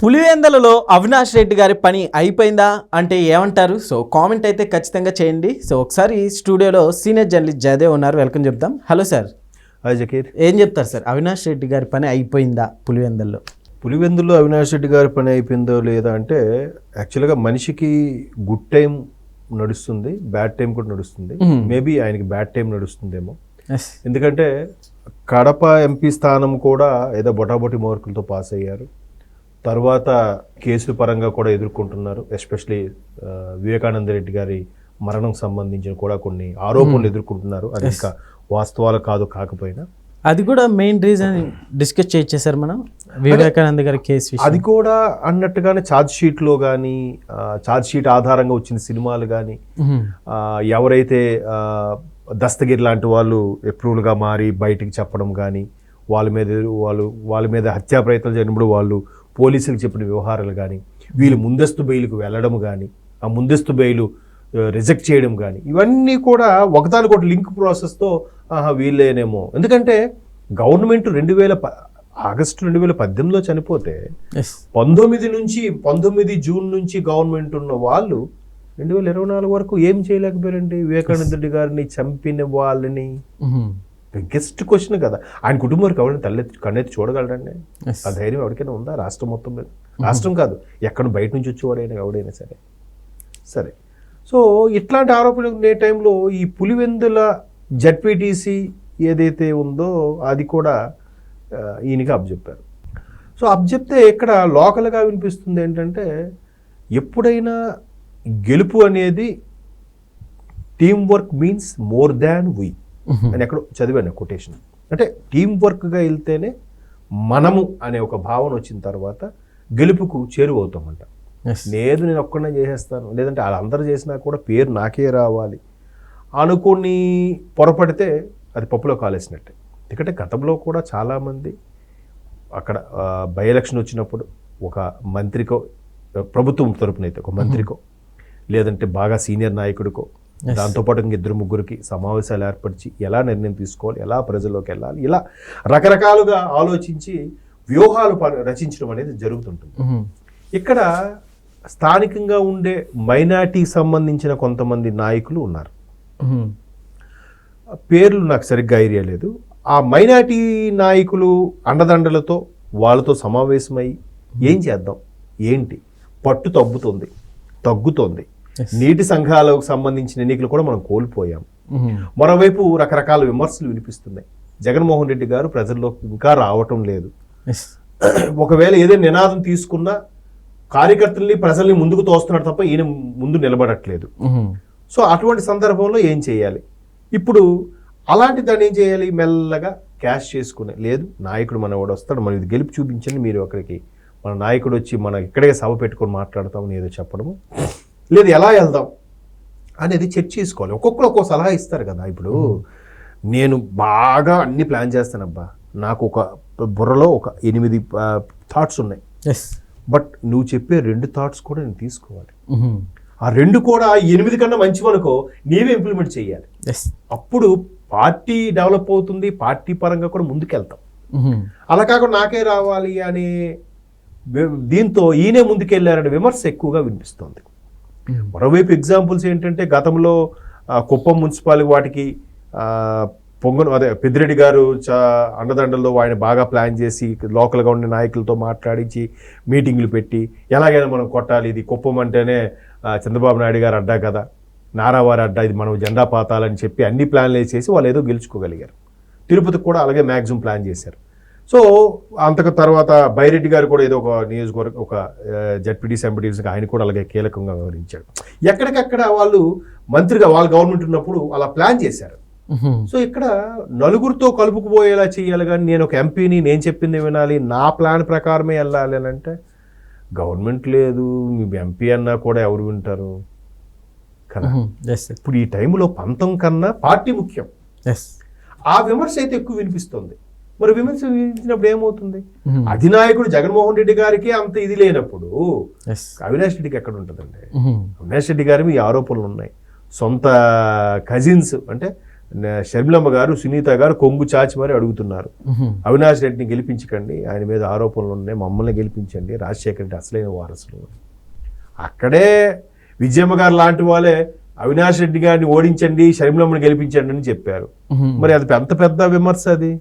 పులివెందలలో అవినాష్ రెడ్డి గారి పని అయిపోయిందా? అంటే ఏమంటారు? సో కామెంట్ అయితే ఖచ్చితంగా చేయండి. సో ఒకసారి స్టూడియోలో సీనియర్ జర్నలిస్ట్ జయదేవ్ ఉన్నారు. వెల్కమ్ చెప్తాం హలో సార్. జకీర్. ఏం చెప్తారు సార్? అవినాష్ రెడ్డి గారి పని అయిపోయిందా పులివెందల్లో? పులివెందుల్లో అవినాష్ రెడ్డి గారి పని అయిపోయిందో లేదా అంటే యాక్చువల్గా మనిషికి గుడ్ టైం నడుస్తుంది బ్యాడ్ టైం కూడా నడుస్తుంది. మేబీ ఆయనకి బ్యాడ్ టైం నడుస్తుందేమో. ఎందుకంటే కడప ఎంపీ స్థానం కూడా ఏదో బొటాబొటి మార్కులతో పాస్ అయ్యారు. తర్వాత కేసుల పరంగా కూడా ఎదుర్కొంటున్నారు. ఎస్పెషలీ వివేకానంద రెడ్డి గారి మరణం సంబంధించిన కూడా కొన్ని ఆరోపణలు ఎదుర్కొంటున్నారు. అది ఇంకా వాస్తవాలు కాదు కాకపోయినా. అది కూడా మెయిన్ రీజన్ డిస్కస్ చేసేసారు మనం. వివేకానంద గారి కేసు అది కూడా అన్నట్టుగానే ఛార్జ్ షీట్లో కానీ ఛార్జ్ షీట్ ఆధారంగా వచ్చిన సినిమాలు కానీ మ్మ్. ఎవరైతే దస్తగిరి లాంటి వాళ్ళు అప్రూవల్గా మారి బయటికి చెప్పడం కానీ వాళ్ళ మీద వాళ్ళు వాళ్ళ మీద హత్యా ప్రయత్నం జరిగినప్పుడు వాళ్ళు పోలీసులకు చెప్పిన వ్యవహారాలు కానీ వీళ్ళు ముందస్తు బెయిల్కి వెళ్ళడం కానీ ఆ ముందస్తు బెయిల్ రిజెక్ట్ చేయడం కానీ ఇవన్నీ కూడా ఒకదానికొకటి లింక్ ప్రాసెస్తో ఆహా వీళ్ళేనేమో. ఎందుకంటే గవర్నమెంట్ రెండు వేల ప ఆగస్టు రెండు వేల పద్దెనిమిదిలో చనిపోతే పంతొమ్మిది నుంచి పంతొమ్మిది జూన్ నుంచి గవర్నమెంట్ ఉన్న వాళ్ళు రెండు వేల ఇరవై నాలుగు వరకు ఏం చేయలేకపోయారండి? వివేకానంద రెడ్డి గారిని చంపిన వాళ్ళని. బిగ్గెస్ట్ క్వశ్చన్ కదా. ఆయన కుటుంబం వారికి ఎవరైనా తల్లెత్తి కన్నెత్తి చూడగలడండి ఎస్ ఆ ధైర్యం ఎవరికైనా ఉందా? రాష్ట్రం మొత్తం మీద. రాష్ట్రం కాదు. ఎక్కడ బయట నుంచి వచ్చేవాడైనా ఎవడైనా సరే. సరే. సో ఇట్లాంటి ఆరోపణలు ఉండే టైంలో ఈ పులివెందుల జడ్పీటీసీ ఏదైతే ఉందో అది కూడా ఈయనకి అప్పచెప్పారు సో అప్పచెప్తే ఇక్కడ లోకల్గా వినిపిస్తుంది ఏంటంటే ఎప్పుడైనా గెలుపు అనేది team work means more than we అని ఎక్కడో చదివాను కొటేషన్ అంటే టీం వర్క్గా వెళ్తేనే మనము అనే ఒక భావన వచ్చిన తర్వాత గెలుపుకు చేరువవుతామంట. లేదు నేను ఒక్కడనే చేసేస్తాను. లేదంటే వాళ్ళందరూ చేసినా కూడా పేరు నాకే రావాలి. అనుకుని పొరపడితే అది పప్పులో కాలేసినట్టే. ఎందుకంటే గతంలో కూడా చాలామంది అక్కడ బై ఎలక్షన్ వచ్చినప్పుడు ఒక మంత్రికో ప్రభుత్వం తరపునైతే ఒక మంత్రికో లేదంటే బాగా సీనియర్ నాయకుడికో. దాంతోపాటు ఇంక ఇద్దరు ముగ్గురికి సమావేశాలు ఏర్పరిచి ఎలా నిర్ణయం తీసుకోవాలి ఎలా ప్రజల్లోకి వెళ్ళాలి ఇలా రకరకాలుగా ఆలోచించి వ్యూహాలు ప- రచించడం అనేది జరుగుతుంటుంది. ఇక్కడ స్థానికంగా ఉండే మైనార్టీకి సంబంధించిన కొంతమంది నాయకులు ఉన్నారు. పేర్లు నాకు సరిగ్గా ఐడియా లేదు. ఆ మైనార్టీ నాయకులు అండదండలతో వాళ్ళతో సమావేశమై ఏం చేద్దాం? ఏంటి? పట్టు తగ్గుతుంది తగ్గుతోంది. నీటి సంఘాలకు సంబంధించిన ఎన్నికలు కూడా మనం కోల్పోయాం. మరోవైపు రకరకాల విమర్శలు వినిపిస్తున్నాయి. జగన్మోహన్ రెడ్డి గారు ప్రజల్లోకి ఇంకా రావటం లేదు. ఒకవేళ ఏదైనా నినాదం తీసుకున్నా కార్యకర్తల్ని ప్రజల్ని ముందుకు తోస్తున్నాడు తప్ప ఈయన ముందు నిలబడట్లేదు. సో అటువంటి సందర్భంలో ఏం చేయాలి? ఇప్పుడు అలాంటి దాన్ని ఏం చేయాలి? మెల్లగా క్యాష్ చేసుకునే లేదు. నాయకుడు మన వాడు వస్తాడు. మనం ఇది గెలిపి చూపించండి. మీరు అక్కడికి మన నాయకుడు వచ్చి మన ఇక్కడే సభ పెట్టుకొని మాట్లాడతామని ఏదో చెప్పడము. లేదు ఎలా వెళ్దాం అనేది చర్చ చేసుకోవాలి. ఒక్కొక్కరు ఒక్కో సలహా ఇస్తారు కదా ఇప్పుడు. నేను బాగా అన్ని ప్లాన్ చేస్తానబ్బా. నాకు ఒక బుర్రలో ఒక ఎనిమిది థాట్స్ ఉన్నాయి. ఎస్ బట్ నువ్వు చెప్పే రెండు థాట్స్ కూడా నేను తీసుకోవాలి. ఆ రెండు కూడా ఎనిమిది కన్నా మంచివనుకో నీవే ఇంప్లిమెంట్ చేయాలి. ఎస్ అప్పుడు పార్టీ డెవలప్ అవుతుంది పార్టీ పరంగా కూడా ముందుకెళ్తాం. అలా కాకుండా నాకే రావాలి అనే దీంతో ఈయనే ముందుకెళ్ళారనే విమర్శ ఎక్కువగా వినిపిస్తోంది. మరోవైపు ఎగ్జాంపుల్స్ ఏంటంటే గతంలో కుప్పం మున్సిపాలిటీ వాటికి పొంగను అదే పెద్దిరెడ్డి గారు చా అండదండల్లో ఆయన బాగా ప్లాన్ చేసి లోకల్గా ఉండే నాయకులతో మాట్లాడించి మీటింగ్లు పెట్టి ఎలాగైనా మనం కొట్టాలి ఇది కుప్పం అంటేనే చంద్రబాబు నాయుడు గారు అడ్డా కదా నారావారి అడ్డా ఇది మనం జెండా పాతాలని చెప్పి అన్ని ప్లాన్లు వేసేసి వాళ్ళు ఏదో గెలుచుకోగలిగారు. తిరుపతికి కూడా అలాగే మ్యాక్సిమం ప్లాన్ చేశారు. సో అంతకు తర్వాత బైరెడ్డి గారు కూడా ఏదో ఒక నియోజకవర్గం ఒక జడ్పీటీసీ ఎంపీటీసీకి ఆయన కూడా అలాగే కీలకంగా వ్యవహరించాడు. ఎక్కడికక్కడ వాళ్ళు మంత్రిగా వాళ్ళ గవర్నమెంట్ ఉన్నప్పుడు అలా ప్లాన్ చేశారు. సో ఇక్కడ నలుగురితో కలుపుకుపోయేలా చేయాలి కానీ నేను ఒక ఎంపీని నేను చెప్పింది వినాలి నా ప్లాన్ ప్రకారమే వెళ్ళాలి అని అంటే గవర్నమెంట్ లేదు మీ ఎంపీ అన్నా కూడా ఎవరు వింటారు? కదా. ఇప్పుడు ఈ టైంలో పంతం కన్నా పార్టీ ముఖ్యం. ఆ విమర్శ అయితే ఎక్కువ వినిపిస్తుంది. మరి విమర్శ వినిపించినప్పుడు ఏమవుతుంది. అధినాయకుడు జగన్మోహన్ రెడ్డి గారికి అంత ఇది లేనప్పుడు అవినాష్ రెడ్డికి ఎక్కడ ఉంటుందండి. అవినాష్ రెడ్డి గారి మీ ఆరోపణలు ఉన్నాయి సొంత కజిన్స్ అంటే షర్మిలమ్మ గారు సునీత గారు కొంగు చాచి మరి అడుగుతున్నారు. అవినాష్ రెడ్డిని గెలిపించకండి ఆయన మీద ఆరోపణలు ఉన్నాయి మమ్మల్ని గెలిపించండి రాజశేఖర రెడ్డి అసలైన వారసులు అక్కడే విజయమ్మ గారు లాంటి వాళ్ళే అవినాష్ రెడ్డి గారిని ఓడించండి షర్మిలమ్మని గెలిపించండి అని చెప్పారు. మరి అది ఎంత పెద్ద విమర్శ అది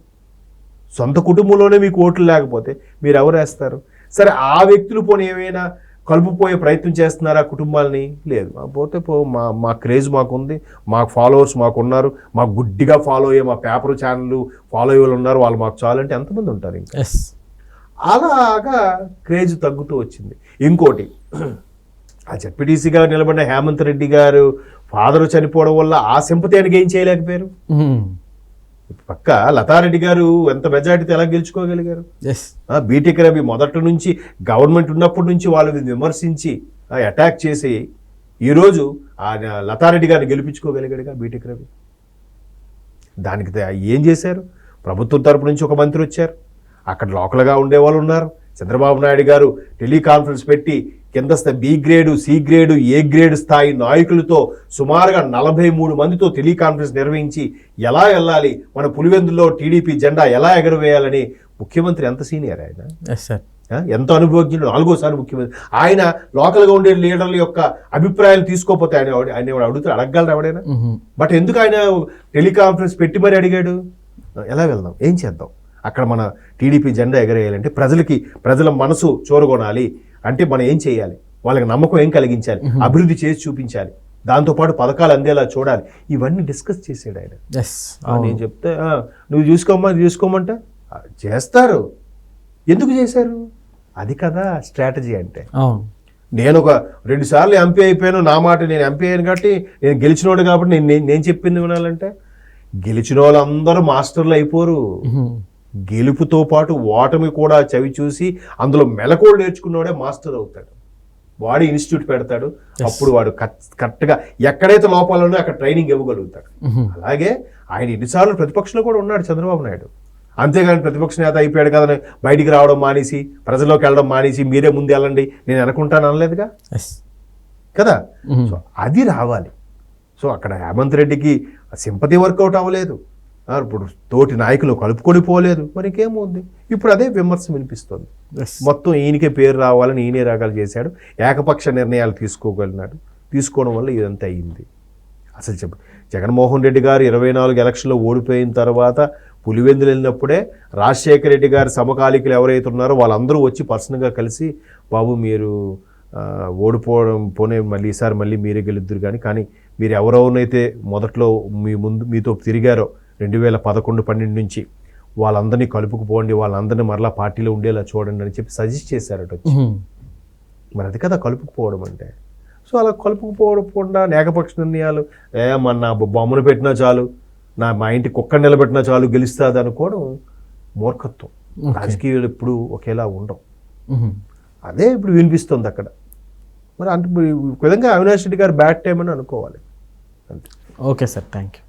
సొంత కుటుంబంలోనే మీకు ఓట్లు లేకపోతే మీరు ఎవరు వేస్తారు సరే ఆ వ్యక్తులు పోనీ ఏమైనా కలుపుపోయే ప్రయత్నం చేస్తున్నారా కుటుంబాలని? లేదు. పోతే పో మా మా క్రేజ్ మాకుంది మా ఫాలోవర్స్ మాకు ఉన్నారు మా గుడ్డిగా ఫాలో అయ్యే మా పేపర్ ఛానల్ ఫాలో అయ్యే వాళ్ళు ఉన్నారు వాళ్ళు మాకు చాలంటే ఎంతమంది ఉంటారు ఇంకా? ఎస్ అలాగా క్రేజ్ తగ్గుతూ వచ్చింది. ఇంకోటి ఆ జడ్పీటీసీగా నిలబడిన హేమంత్ రెడ్డి గారు ఫాదర్ చనిపోవడం వల్ల ఆ సింపతి ఆయనకి ఏం చేయలేకపోయారు? మ్మ్. పక్క లతారెడ్డి గారు ఎంత మెజార్టీతో ఎలా గెలుచుకోగలిగారు? బీటెక్ రవి మొదటి నుంచి గవర్నమెంట్ ఉన్నప్పటి నుంచి వాళ్ళని విమర్శించి అటాక్ చేసి ఈరోజు ఆ లతారెడ్డి గారిని గెలిపించుకోగలిగాడుగా బీటెక్ రవి. దానికి ఏం చేశారు? ప్రభుత్వం తరపు నుంచి ఒక మంత్రి వచ్చారు. అక్కడ లోకల్గా ఉండేవాళ్ళు ఉన్నారు. చంద్రబాబు నాయుడు గారు టెలికాన్ఫరెన్స్ పెట్టి కింద స్థాయి B grade C grade A grade స్థాయి నాయకులతో సుమారుగా నలభై మూడు మందితో టెలికాన్ఫరెన్స్ నిర్వహించి ఎలా వెళ్ళాలి మన పులివెందులో టీడీపీ జెండా ఎలా ఎగరవేయాలని ముఖ్యమంత్రి ఎంత సీనియర్ ఆయన? సార్ ఎంత అనుభవజ్ఞుడు నాలుగోసారి ముఖ్యమంత్రి. ఆయన లోకల్గా ఉండే లీడర్ల యొక్క అభిప్రాయాలు తీసుకోకపోతే ఆయన ఆయన ఎవడు అడుగుతాడు? అడగగలరు ఎవడైనా. బట్ ఎందుకు ఆయన టెలికాన్ఫరెన్స్ పెట్టి మరి అడిగాడు? ఎలా వెళ్దాం? ఏం చేద్దాం? అక్కడ మన టీడీపీ జెండా ఎగరేయాలంటే ప్రజలకి ప్రజల మనసు చూరగొనాలి. అంటే మనం ఏం చేయాలి? వాళ్ళకి నమ్మకం ఏం కలిగించాలి? అభివృద్ధి చేసి చూపించాలి. దాంతోపాటు పథకాలు అందేలా చూడాలి. ఇవన్నీ డిస్కస్ చేసాడు ఆయన. నేను చెప్తే "ఆ, నువ్వు చూసుకోమ్మా చూసుకోమంటే? "ఆ, చేస్తారు. ఎందుకు చేశారు? అది కదా స్ట్రాటజీ అంటే. నేను ఒక రెండు సార్లు ఎంపీ అయిపోయాను నా మాట నేను ఎంపీ అయ్యాను కాబట్టి నేను గెలిచినోడు కాబట్టి నేను నేను- చెప్పింది వినాలంటే గెలిచిన వాళ్ళందరూ మాస్టర్లు అయిపోరు. గెలుపుతో పాటు ఓటమి కూడా చవి చూసి అందులో మెలకువలు నేర్చుకున్నవాడే మాస్టర్ అవుతాడు. వాడు ఇన్స్టిట్యూట్ పెడతాడు. అప్పుడు వాడు కట్- కరెక్ట్గా ఎక్కడైతే లోపాలు ఉన్నాయో అక్కడ ట్రైనింగ్ ఇవ్వగలుగుతాడు. అలాగే ఆయన ఎన్నిసార్లు ప్రతిపక్షంలో కూడా ఉన్నాడు చంద్రబాబు నాయుడు. అంతేగాని ప్రతిపక్ష నేత అయిపోయాడు కదా బయటికి రావడం మానేసి ప్రజల్లోకి వెళ్ళడం మానేసి మీరే ముందు వెళ్ళండి నేను అనుకుంటాను అనలేదుగా? కదా. సో అది రావాలి. సో అక్కడ హేమంత్ రెడ్డికి సింపతి వర్కౌట్ అవ్వలేదు. ఇప్పుడు తోటి నాయకులు కలుపుకొని పోలేదు. మరి ఇంకేముంది ఇప్పుడు అదే విమర్శ వినిపిస్తుంది. మొత్తం ఈయనకే పేరు రావాలని ఈయనే రాగాలు చేశాడు. ఏకపక్ష నిర్ణయాలు తీసుకోగలిగినాడు. తీసుకోవడం వల్ల ఇదంతా అయ్యింది అసలు చెప్పు జగన్మోహన్ రెడ్డి గారు ఇరవై నాలుగు ఎలక్షన్లో ఓడిపోయిన తర్వాత పులివెందులు వెళ్ళినప్పుడే రాజశేఖర రెడ్డి గారి సమకాలీకులు ఎవరైతే ఉన్నారో వాళ్ళందరూ వచ్చి పర్సనల్గా కలిసి బాబు మీరు ఓడిపోవడం పోనే మళ్ళీ ఈసారి మళ్ళీ మీరే గెలుద్దురు కానీ కానీ మీరు ఎవరెవరినైతే మొదట్లో మీ ముందు మీతో తిరిగారో రెండు వేల పదకొండు పన్నెండు నుంచి వాళ్ళందరినీ కలుపుకుపోండి వాళ్ళందరినీ మరలా పార్టీలో ఉండేలా చూడండి అని చెప్పి సజెస్ట్ చేశారట. మరి అది కదా కలుపుకుపోవడం అంటే. సో అలా కలుపుకుపోవకుండా ఏకపక్ష నిర్ణయాలు ఏ మన నా బొమ్మను పెట్టినా చాలు నా మా ఇంటి కుక్క నిలబెట్టినా చాలు గెలుస్తుంది అనుకోవడం మూర్ఖత్వం. రాజకీయాలు ఎప్పుడు ఒకేలా ఉండవు. అదే ఇప్పుడు వినిపిస్తుంది అక్కడ. మరి అంటే విధంగా అవినాష్ రెడ్డి గారు బ్యాడ్ టైం అని అనుకోవాలి. అంతే. Okay sir thank you